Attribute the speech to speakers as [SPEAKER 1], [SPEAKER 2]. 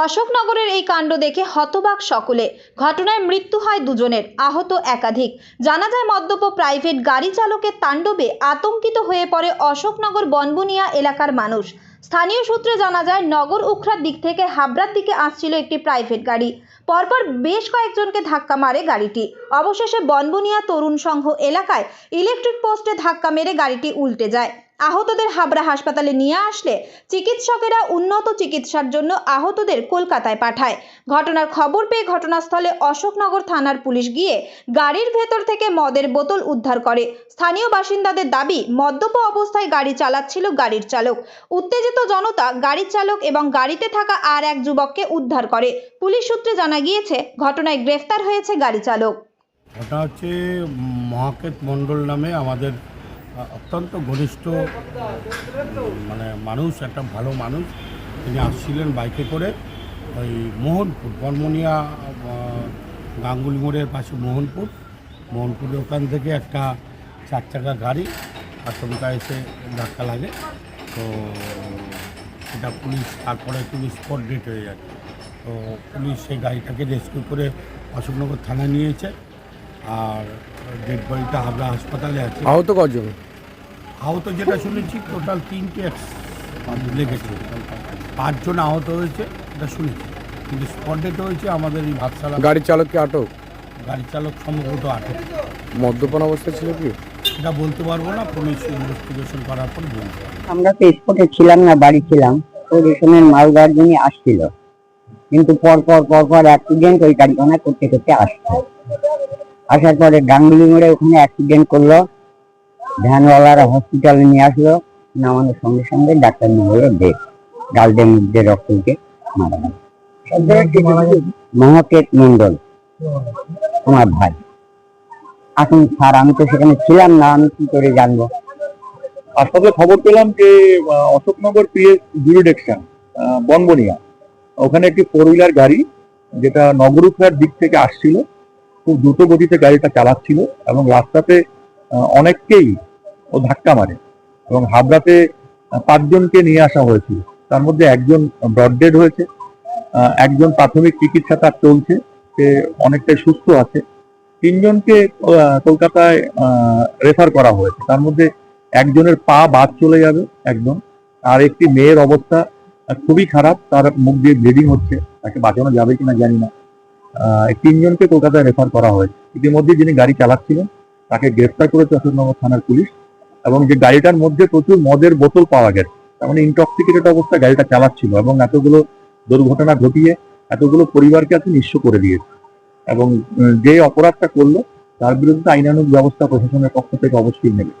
[SPEAKER 1] অশোকনগরের এই কাণ্ড দেখে হতবাক সকলে। ঘটনায় মৃত্যু হয় দুজনের, আহত একাধিক। জানা যায়, মদ্যপ প্রাইভেট গাড়ি চালকের তাণ্ডবে আতঙ্কিত হয়ে পড়ে অশোকনগর বনবুনিয়া এলাকার মানুষ। স্থানীয় সূত্রে জানা যায়, নগর উখড়ার দিক থেকে হাবড়ার দিকে আসছিল একটি প্রাইভেট গাড়ি। পরপর বেশ কয়েকজনকে ধাক্কা মারে গাড়িটি। অবশেষে বনবুনিয়া তরুণ সংঘ এলাকায় ইলেকট্রিক পোস্টে ধাক্কা মেরে গাড়িটি উল্টে যায়। আহতদের হাবড়া হাসপাতালে নিয়ে আসলে চিকিৎসকেরা উন্নত চিকিৎসার জন্য আহতদের কলকাতায় পাঠায়। ঘটনার খবর পেয়ে ঘটনাস্থলে অশোকনগর থানার পুলিশ গিয়ে গাড়ির ভেতর থেকে মদের বোতল উদ্ধার করে। স্থানীয় বাসিন্দাদের দাবি, মদ্যপ অবস্থায় গাড়ি চালাচ্ছিল গাড়ির চালক। উত্তেজিত জনতা গাড়ির চালক এবং গাড়িতে থাকা আর এক যুবককে উদ্ধার করে। পুলিশ সূত্রে জানা গিয়েছে, ঘটনায় গ্রেফতার হয়েছে গাড়ি চালক।
[SPEAKER 2] ওটা হচ্ছে মহাকেত মণ্ডল নামে আমাদের অত্যন্ত ঘনিষ্ঠ মানে মানুষ, একটা ভালো মানুষ। তিনি আসছিলেন বাইকে করে ওই মোহনপুর বর্মনিয়া গাঙ্গুলি মোড়ের পাশে মোহনপুর। মোহনপুরের ওখান থেকে একটা চার চাকা গাড়ি আচমকা এসে ধাক্কা লাগে। তো সেটা পুলিশ, তারপরে পুলিশ স্পট ডেট হয়ে যায়। তো পুলিশ সেই গাড়িটাকে রেস্কিউ করে অশোকনগর থানায় নিয়েছে আর ডেড বডিটা হাবড়া হাসপাতালে আছে।
[SPEAKER 3] আহত কজন?
[SPEAKER 2] আহত যেটা শুনেছি টোটাল তিনটে ex- লেগেছে পাঁচজন আহত হয়েছে এটা শুনেছি। কিন্তু স্পট ডেট হয়েছে আমাদের এই ভাতশালা
[SPEAKER 3] গাড়ির চালককে আটক?
[SPEAKER 2] গাড়ি চালক সম্ভবত আটক।
[SPEAKER 3] মদ্যপান অবস্থায় ছিল কি?
[SPEAKER 2] এটা বলতে পারব না পুলিশ ইনভেস্টিগেশন করার পর বলব।
[SPEAKER 4] আমরা তো স্পটে ছিলাম না বাড়ি ছিলাম। তো রেশনের মাল দেওয়ার জন্য আসছিল। কিন্তু পর পর পর পর অ্যাক্সিডেন্ট ওই গাড়িখানা করতে করতে আসছে। আসার পরে গাঙ্গুলি মোড়ে ওখানে অ্যাক্সিডেন্ট করল। ভ্যানওয়ালারা হসপিটালে নিয়ে আসলো। নামানোর সঙ্গে সঙ্গে ডাক্তার নিয়ে হলো গালদের মধ্যে রক্ত উঠে মারা গেল। মহাকেত মন্ডল আমার ভাই। এখন স্যার, আমি তো সেখানে ছিলাম না, আমি কি করে জানব?
[SPEAKER 5] আসলে খবর পেলাম যে অশোকনগর পিএস জুরিডিকশন বনবনিয়া। ওখানে একটি ফোর হুইলার গাড়ি, যেটা নগরুখরার দিক থেকে আসছিল খুব দ্রুত গতিতে গাড়িটা চালাচ্ছিল এবং রাস্তাতে অনেককেই ও ধাক্কা মারে এবং হাবড়াতে পাঁচজনকে নিয়ে আসা হয়েছিল। তার মধ্যে একজন ব্রডডেড হয়েছে একজন প্রাথমিক চিকিৎসা তার চলছে, সে অনেকটাই সুস্থ আছে। তিনজনকে কলকাতায় রেফার করা হয়েছে। তার মধ্যে একজনের পা বাদ চলে যাবে একদম। আর একটি মেয়ের অবস্থা খুবই খারাপ, তার মুখ দিয়ে ব্লিডিং হচ্ছে। তাকে বাঁচানো যাবে কিনা জানি না। তিনজনকে কলকাতায় রেফার করা হয়েছে ইতিমধ্যে যিনি গাড়ি চালাচ্ছিলেন, তাকে গ্রেফতার করেছে অশোকনগর থানার পুলিশ এবং যে গাড়িটার মধ্যে প্রচুর মদের বোতল পাওয়া গেছে, তার মানে ইনটক্সিকেটেড অবস্থায় গাড়িটা চালাচ্ছিল এবং এতগুলো দুর্ঘটনা ঘটিয়ে এতগুলো পরিবারকে আছে নিঃস্ব করে দিয়েছে। এবং যে অপরাধটা করল, তার বিরুদ্ধে আইনানুগ ব্যবস্থা প্রশাসনের পক্ষ থেকে অবশ্যই নেবে।